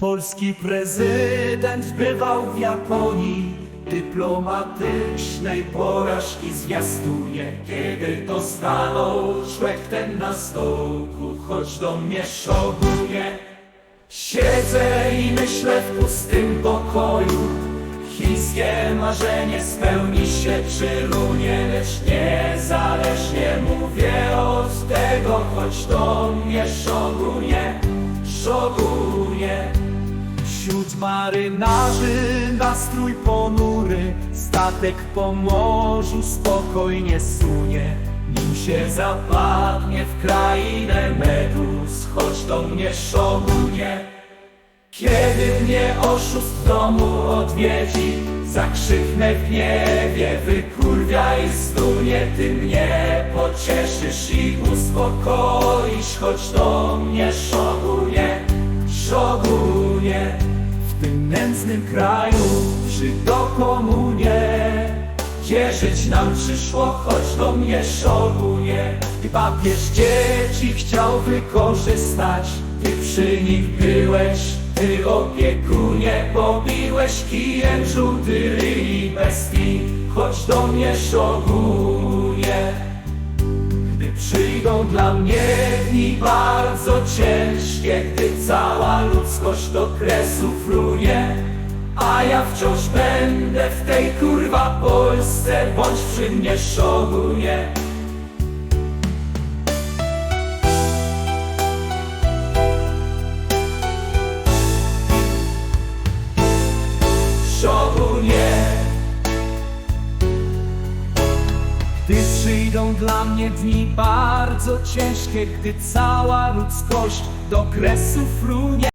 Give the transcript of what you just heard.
Polski prezydent bywał w Japonii. Dyplomatycznej porażki zwiastuje Kiedy to stanął człowiek ten na stołku Choć do mnie szokuje. Siedzę i myślę w pustym pokoju. Chińskie marzenie spełni się czy runie Lecz niezależnie mówię od tego Choć to mnie szokuje, szokuje Wśród marynarzy nastrój ponury. Statek po morzu spokojnie sunie. Nim się zapadnie w krainę medus Choć to mnie szokuje Kiedy mnie oszust domu odwiedzi Zakrzyknę w gniewie, wykurwia i stunie Ty mnie pocieszysz i uspokoisz Choć to mnie szokuje, szokuje W tym nędznym kraju Żydokomunie Gdzie żyć nam przyszło, choć to mnie szokuje Ty papież dzieci chciał wykorzystać Ty przy nich byłeś, ty opiekunie Pobiłeś kijem żółty ryj bestii Choć to mnie szokuje gdy przyjdą dla mnie dni bardzo ciężkie Gdy cała ludzkość do kresu frunie A ja wciąż będę w tej kurwa Polsce Bądź przy mnie szogunie Szogunie Gdy przyjdą dla mnie dni bardzo ciężkie Gdy cała ludzkość do kresu frunie